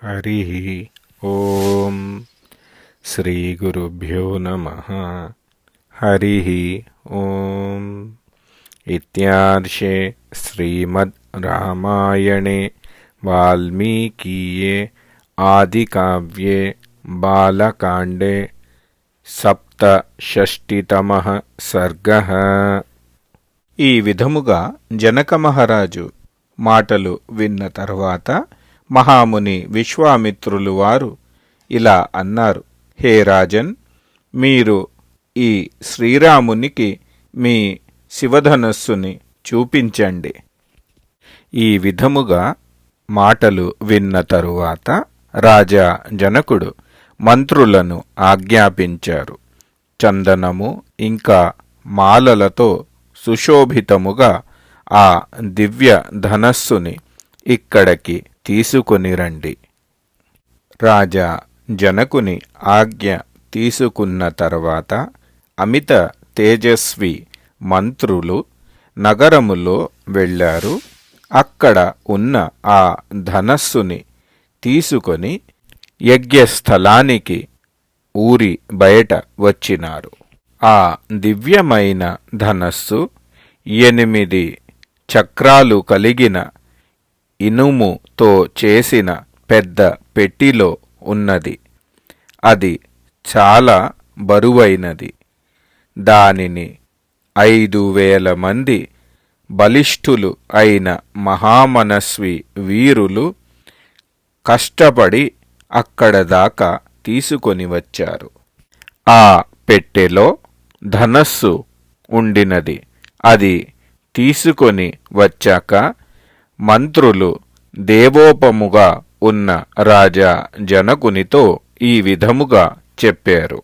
హరి ఓం శ్రీ గురుభ్యో నమ హరి ఓం ఇత్యార్షే శ్రీమద్ రామాయణే వాల్మీకీయే ఆదికావ్యే బాలకాండే సప్తషష్టితమ సర్గ ఈ విధముగా జనక మహారాజు మాటలు విన్న తర్వాత మహాముని విశ్వామిత్రులు వారు ఇలా అన్నారు హే రాజన్ మీరు ఈ శ్రీరామునికి మీ శివధనస్సుని చూపించండి. ఈ విధముగా మాటలు విన్న తరువాత రాజా జనకుడు మంత్రులను ఆజ్ఞాపించారు. చందనము ఇంకా మాలలతో సుశోభితముగా ఆ దివ్య ధనస్సుని ఇక్కడికి తీసుకొని రండి. రాజా జనకుని ఆజ్ఞ తీసుకున్న తర్వాత అమిత తేజస్వి మంత్రులు నగరములో వెళ్ళారు. అక్కడ ఉన్న ఆ ధనస్సుని తీసుకొని యజ్ఞస్థలానికి ఊరి బయట వచ్చినారు. ఆ దివ్యమైన ధనస్సు ఎనిమిది చక్రాలు కలిగిన ఇనుముతో చేసిన పెద్ద పెట్టిలో ఉన్నది. అది చాలా బరువైనది. దానిని ఐదు వేల మంది బలిష్ఠులు అయిన మహామనస్వి వీరులు కష్టపడి అక్కడ దాకా తీసుకొని వచ్చారు. ఆ పెట్టెలో ధనస్సు ఉండినది. అది తీసుకొని వచ్చాక మంత్రులు దేవోపముగా ఉన్న రాజా జనకునితో ఈ విధముగా చెప్పారు.